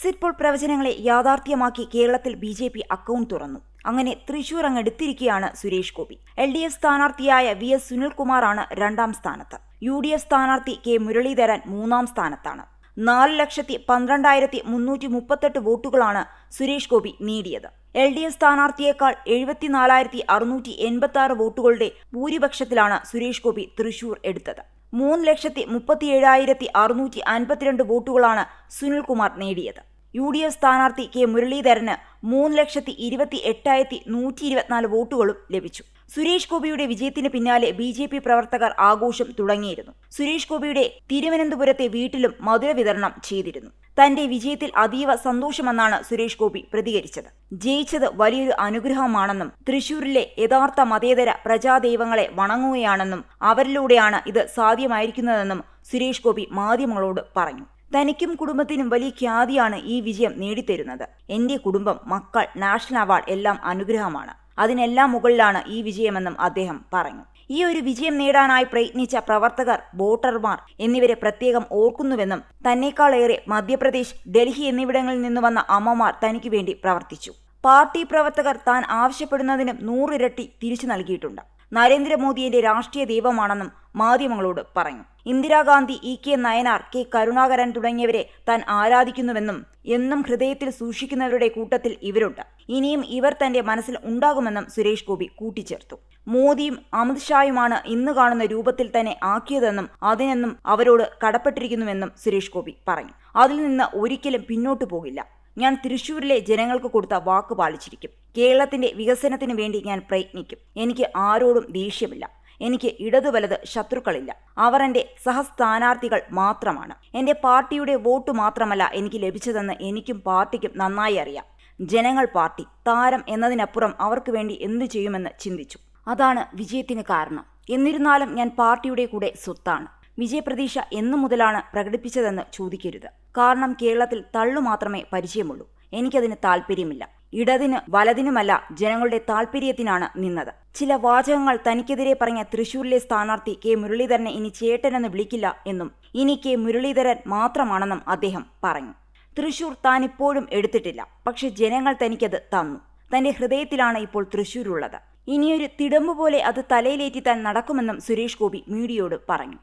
Exit poll പ്രവചനങ്ങളെ യാഥാർത്ഥ്യമാക്കി കേരളത്തിൽ B J P account തുറന്നു. അങ്ങനെ Thrissur അങ്ങെടുത്തിരിക്കുകയാണ് Suresh Gopi. L D F സ്ഥാനാർത്ഥിയായ V S സുനിൽകുമാറാണ് രണ്ടാം സ്ഥാനത്ത്. യു ഡി എഫ് സ്ഥാനാർത്ഥി കെ മുരളീധരൻ മൂന്നാം സ്ഥാനത്താണ്. നാല് ലക്ഷത്തി പന്ത്രണ്ടായിരത്തി മുന്നൂറ്റി മുപ്പത്തെട്ട് വോട്ടുകളാണ് സുരേഷ് ഗോപി നേടിയത്. എൽ ഡി എഫ് സ്ഥാനാർത്ഥിയേക്കാൾ എഴുപത്തിനാലായിരത്തി അറുന്നൂറ്റി എൺപത്തി ആറ് വോട്ടുകളുടെ ഭൂരിപക്ഷത്തിലാണ് സുരേഷ് ഗോപി തൃശൂർ എടുത്തത്. മൂന്ന് ലക്ഷത്തി മുപ്പത്തിയേഴായിരത്തി അറുന്നൂറ്റി അൻപത്തിരണ്ട് വോട്ടുകളാണ് സുനിൽകുമാർ നേടിയത്. യു ഡി എഫ് സ്ഥാനാർത്ഥി കെ മുരളീധരന് മൂന്ന് ലക്ഷത്തി ഇരുപത്തി എട്ടായിരത്തി നൂറ്റി ഇരുപത്തിനാല് വോട്ടുകളും ലഭിച്ചു. സുരേഷ് ഗോപിയുടെ വിജയത്തിന് പിന്നാലെ ബി ജെ പി പ്രവർത്തകർ ആഘോഷം തുടങ്ങിയിരുന്നു. സുരേഷ് ഗോപിയുടെ തിരുവനന്തപുരത്തെ വീട്ടിലും മധുര വിതരണം ചെയ്തിരുന്നു. തന്റെ വിജയത്തിൽ അതീവ സന്തോഷമെന്നാണ് സുരേഷ് ഗോപി പ്രതികരിച്ചത്. ജയിച്ചത് വലിയൊരു അനുഗ്രഹമാണെന്നും തൃശൂരിലെ യഥാർത്ഥ മതേതര പ്രജാദൈവങ്ങളെ വണങ്ങുകയാണെന്നും അവരിലൂടെയാണ് ഇത് സാധ്യമായിരിക്കുന്നതെന്നും സുരേഷ് ഗോപി മാധ്യമങ്ങളോട് പറഞ്ഞു. തനിക്കും കുടുംബത്തിനും വലിയ ഖ്യാതിയാണ് ഈ വിജയം നേടിത്തരുന്നത്. എന്റെ കുടുംബം മക്കൾ നാഷണൽ അവാർഡ് എല്ലാം അനുഗ്രഹമാണ്. അതിനെല്ലാം മുകളിലാണ് ഈ വിജയമെന്നും അദ്ദേഹം പറഞ്ഞു. ഈ ഒരു വിജയം നേടാനായി പ്രയത്നിച്ച പ്രവർത്തകർ വോട്ടർമാർ എന്നിവരെ പ്രത്യേകം ഓർക്കുന്നുവെന്നും തന്നെക്കാളേറെ മധ്യപ്രദേശ് ഡൽഹി എന്നിവിടങ്ങളിൽ നിന്ന് വന്ന അമ്മമാർ തനിക്ക് വേണ്ടി പ്രവർത്തിച്ചു. പാർട്ടി പ്രവർത്തകർ താൻ ആവശ്യപ്പെടുന്നതിനും നൂറിരട്ടി തിരിച്ചു നൽകിയിട്ടുണ്ട്. നരേന്ദ്രമോദിയുടെ രാഷ്ട്രീയ ദൈവമാണെന്നും മാധ്യമങ്ങളോട് പറഞ്ഞു. Indira Gandhi E K Nayanar K Karunakaran തുടങ്ങിയവരെ താൻ ആരാധിക്കുന്നുവെന്നും എന്നും ഹൃദയത്തിൽ സൂക്ഷിക്കുന്നവരുടെ കൂട്ടത്തിൽ ഇവരുണ്ട്. ഇനിയും ഇവർ തന്റെ മനസ്സിൽ ഉണ്ടാകുമെന്നും സുരേഷ് ഗോപി കൂട്ടിച്ചേർത്തു. മോദിയും അമിത്ഷായുമാണ് ഇന്ന് കാണുന്ന രൂപത്തിൽ തന്നെ ആക്കിയതെന്നും അതിനെന്നും അവരോട് കടപ്പെട്ടിരിക്കുന്നുവെന്നും സുരേഷ് ഗോപി പറഞ്ഞു. അതിൽ നിന്ന് ഒരിക്കലും പിന്നോട്ടു പോകില്ല. ഞാൻ തൃശൂരിലെ ജനങ്ങൾക്ക് കൊടുത്ത വാക്ക് പാലിച്ചിരിക്കും. കേരളത്തിന്റെ വികസനത്തിന് വേണ്ടി ഞാൻ പ്രയത്നിക്കും. എനിക്ക് ആരോടും ദേഷ്യമില്ല. എനിക്ക് ഇടതു വലത് ശത്രുക്കളില്ല. അവർ എന്റെ സഹസ്ഥാനാർത്ഥികൾ മാത്രമാണ്. എന്റെ പാർട്ടിയുടെ വോട്ട് മാത്രമല്ല എനിക്ക് ലഭിച്ചതെന്ന് എനിക്കും പാർട്ടിക്കും നന്നായി അറിയാം. ജനങ്ങൾ പാർട്ടി താരം എന്നതിനപ്പുറം അവർക്ക് വേണ്ടി എന്തു ചെയ്യുമെന്ന് ചിന്തിച്ചു. അതാണ് വിജയത്തിന് കാരണം. എന്നിരുന്നാലും ഞാൻ പാർട്ടിയുടെ കൂടെ സ്വത്താണ്. വിജയപ്രതീക്ഷ എന്നു മുതലാണ് പ്രകടിപ്പിച്ചതെന്ന് ചോദിക്കരുത്. കാരണം കേരളത്തിൽ തള്ളു മാത്രമേ പരിചയമുള്ളൂ. എനിക്കതിന് താല്പര്യമില്ല ഇടതിന് വലതിനുമല്ല ജനങ്ങളുടെ താല്പര്യത്തിനാണ് നിന്നത്. ചില വാചകങ്ങൾ തനിക്കെതിരെ പറഞ്ഞ തൃശൂരിലെ സ്ഥാനാർത്ഥി കെ മുരളീധരനെ ഇനി ചേട്ടനെന്ന് വിളിക്കില്ല എന്നും ഇനി കെ മുരളീധരൻ മാത്രമാണെന്നും അദ്ദേഹം പറഞ്ഞു. തൃശൂർ താൻ ഇപ്പോഴും എടുത്തിട്ടില്ല. പക്ഷെ ജനങ്ങൾ തനിക്കത് തന്നു. തന്റെ ഹൃദയത്തിലാണ് ഇപ്പോൾ തൃശൂരുള്ളത്. ഇനിയൊരു തിടമ്പ് പോലെ അത് തലയിലേറ്റി താൻ നടക്കുമെന്നും സുരേഷ് ഗോപി മീഡിയയോട് പറഞ്ഞു.